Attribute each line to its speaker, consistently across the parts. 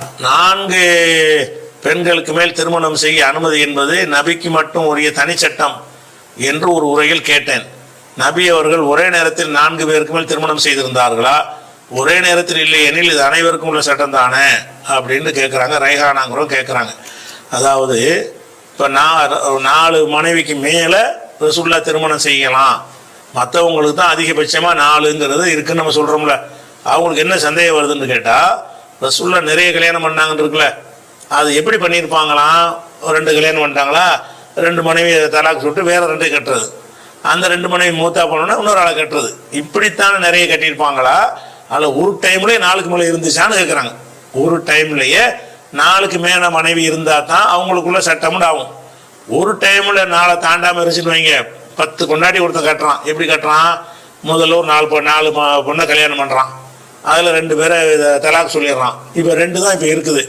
Speaker 1: நான்கு பெண்களுக்கு மேல் திருமணம் செய்ய அனுமதி என்பது நபிக்கு மட்டும் உரிய தனிச்சட்டம் என்று ஒரு உரையில் கேட்டேன். நபி அவர்கள் ஒரே நேரத்தில் நான்கு பேருக்கு மேல் திருமணம் செய்திருந்தார்களா? ஒரே நேரத்தில் இல்லை எனில் இது அனைவருக்கும் உள்ள சட்டம் தானே? அப்படின்னு கேட்குறாங்க ரைஹானாங்கிறோம் கேட்குறாங்க அதாவது இப்போ நான் நாலு மனைவிக்கு மேலே ரசுல்லா திருமணம் செய்யலாம். மற்றவங்களுக்கு தான் அதிகபட்சமாக நாலுங்கிறது இருக்குன்னு நம்ம சொல்கிறோம்ல அவங்களுக்கு என்ன சந்தேகம் வருதுன்னு கேட்டால் ரசூல்லா நிறைய கல்யாணம் பண்ணாங்கன்னு இருக்குல்ல அது எப்படி பண்ணியிருப்பாங்களாம் ரெண்டு கல்யாணம் பண்ணிட்டாங்களா? ரெண்டு மனைவி தலாக்கு சுட்டு வேற ரெண்டு கட்டுறது. அந்த ரெண்டு மனைவி மூத்தா போனோன்னா இன்னொரு ஆளை கட்டுறது. இப்படித்தான் நிறைய கட்டியிருப்பாங்களா? அதில் ஒரு டைம்லேயே நாளுக்கு மேலே இருந்துச்சான்னு கேட்குறாங்க ஒரு டைம்லேயே நாளுக்கு மேலே மனைவி இருந்தால் தான் அவங்களுக்குள்ள சட்டம்னு ஆகும் ஒரு டைமில் நாளை தாண்டாமல் இருந்துச்சுன்னு வைங்க பத்து கொண்டாடி ஒருத்தன் கட்டுறான். எப்படி கட்டுறான்? முதல்ல ஒரு நாலு நாலு பொண்ணை கல்யாணம் பண்ணுறான் அதில் ரெண்டு பேரை தலாக் சொல்லிடுறான். இப்போ ரெண்டு தான் இப்போ இருக்குது.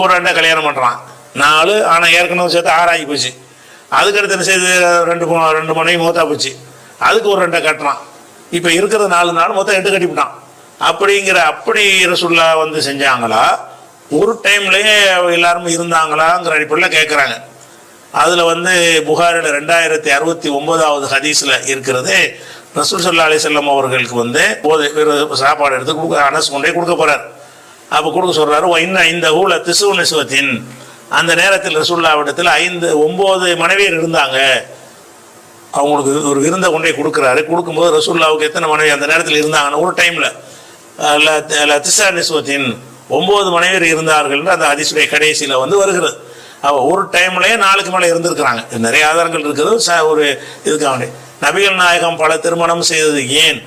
Speaker 1: ஒரு ரெண்டை கல்யாணம் பண்ணுறான் நாலு ஆனால் ஏற்கனவே சேர்த்து ஆறாகி போச்சு. அதுக்கடுத்து என்ன செய்து? ரெண்டு ரெண்டு மனைவி மூத்தா போச்சு. அதுக்கு ஒரு ரெண்டை கட்டுறான். இப்போ இருக்கிற நாலு நாள் மொத்தம் எட்டு கட்டிவிட்டான். அப்படிங்கிற அப்படி ரசுல்லா வந்து செஞ்சாங்களா? ஒரு டைம்லேயே எல்லாருமே இருந்தாங்களாங்கிற அடிப்படையில் கேட்குறாங்க அதில் வந்து புகாரில் ரெண்டாயிரத்தி அறுபத்தி ஒன்பதாவது ஹதீஸில் இருக்கிறது. ரசூல் சல்லா அலிசல்லம் அவர்களுக்கு வந்து போதை சாப்பாடு எடுத்து கொடுக்க அனசு கொண்டே கொடுக்க போகிறார் அப்போ கொடுக்க சொல்கிறாரு இன்னும் இந்த ஊழ திசு நிசுவத்தின் அந்த நேரத்தில் ரசூல்லாவிடத்தில் ஐந்து ஒம்பது மனைவியர் இருந்தாங்க. அவங்களுக்கு ஒரு விருந்தை கொண்டே கொடுக்குறாரு. கொடுக்கும்போது ரசூல்லாவுக்கு எத்தனை மனைவி அந்த நேரத்தில் இருந்தாங்கன்னு ஒரு டைமில் திசா நிசுவத்தின் ஒம்பது மனைவியர் இருந்தார்கள் அந்த அதிசுடைய கடைசியில் வந்து வருகிறது. அவள் ஒரு டைம்லேயே நாளுக்கு மேலே இருந்திருக்கிறாங்க. நிறைய ஆதாரங்கள் இருக்குது. ச- ஒரு இதுக்காக நபிகள் நாயகம் பல திருமணம் செய்தது ஏன்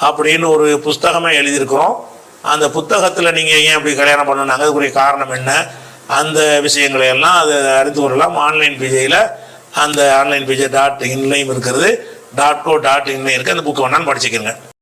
Speaker 1: அப்படின்னு ஒரு புஸ்தகமே எழுதியிருக்கிறோம். அந்த புத்தகத்தில் நீங்கள் ஏன் அப்படி கல்யாணம் பண்ணணும் அதுக்குரிய காரணம் என்ன? அந்த விஷயங்களை எல்லாம் அதை அறிந்து கொள்ளலாம். ஆன்லைன் பிஜேயில் அந்த ஆன்லைன் பிஜே டாட் இன்லையும் இருக்கிறது. டாட் கோ டாட் இன்லையும் இருக்குது அந்த புக்கை வேணாலும் படிச்சுக்கோங்க.